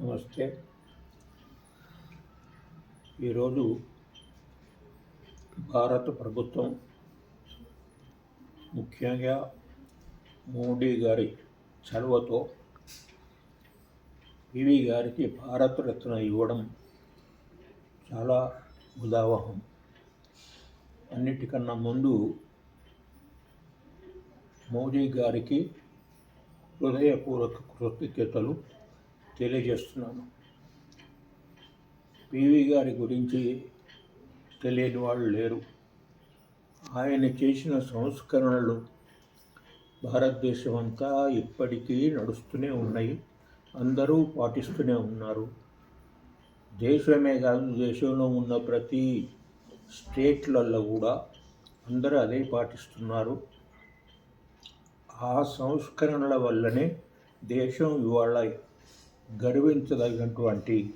నమస్తే ఈరోజు భారత ప్రభుత్వం ముఖ్యంగా మోడీ గారి చొరవతో పివి గారికి భారతరత్న ఇవ్వడం చాలా ఉదావహం అన్నిటికన్నా ముందు మోడీ గారికి హృదయపూర్వక కృతజ్ఞతలు. తెలియజేస్తున్నాను. పివి గారి గురించి తెలియని వాళ్ళు లేరు. ఆయన చేసిన సంస్కరణలు భారతదేశం అంతా ఇప్పటికీ నడుస్తూనే ఉన్నాయి. అందరూ పాటిస్తూనే ఉన్నారు. దేశమే కాదు దేశంలో ఉన్న ప్రతి స్టేట్లలో కూడా అందరూ అదే పాటిస్తున్నారు. ఆ సంస్కరణల వల్లనే దేశం ఇవాళ గర్వించదగినటువంటి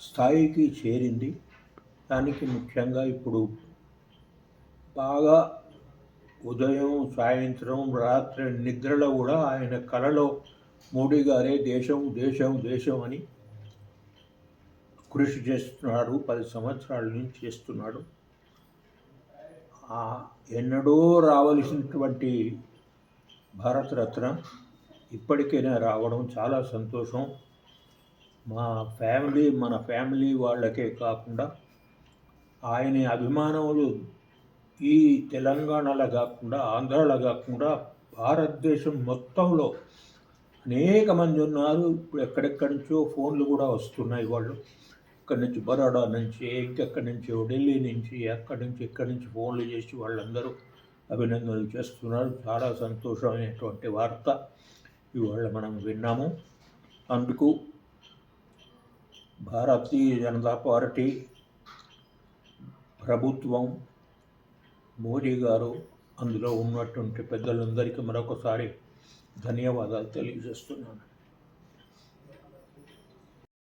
స్థాయికి చేరింది. దానికి ముఖ్యంగా ఇప్పుడు బాగా ఉదయం సాయంత్రం రాత్రి నిద్రలో కూడా ఆయన కలలో మోడీ గారే దేశం దేశం దేశం అని కృషి చేస్తున్నాడు. పది సంవత్సరాల నుంచి చేస్తున్నాడు. ఎన్నడూ రావలసినటువంటి భారతరత్న ఇప్పటికైనా రావడం చాలా సంతోషం. మా ఫ్యామిలీ మన ఫ్యామిలీ వాళ్ళకే కాకుండా ఆయన అభిమానములు ఈ తెలంగాణలో కాకుండా ఆంధ్రాలో కాకుండా భారతదేశం మొత్తంలో అనేక మంది ఉన్నారు. ఇప్పుడు ఎక్కడెక్కడి నుంచో ఫోన్లు కూడా వస్తున్నాయి వాళ్ళు. ఇక్కడి నుంచి బరోడా నుంచి ఇంకెక్కడి నుంచి ఢిల్లీ నుంచి అక్కడి నుంచి ఇక్కడి నుంచి ఫోన్లు చేసి వాళ్ళందరూ అభినందనలు చేస్తున్నారు. చాలా సంతోషమైనటువంటి వార్త. ఇవాళ మనం విన్నాము. అందుకు భారతీయ జనతా పార్టీ ప్రభుత్వం మోడీ గారు అందులో ఉన్నటువంటి పెద్దలందరికీ మరొకసారి ధన్యవాదాలు తెలియజేస్తున్నాను.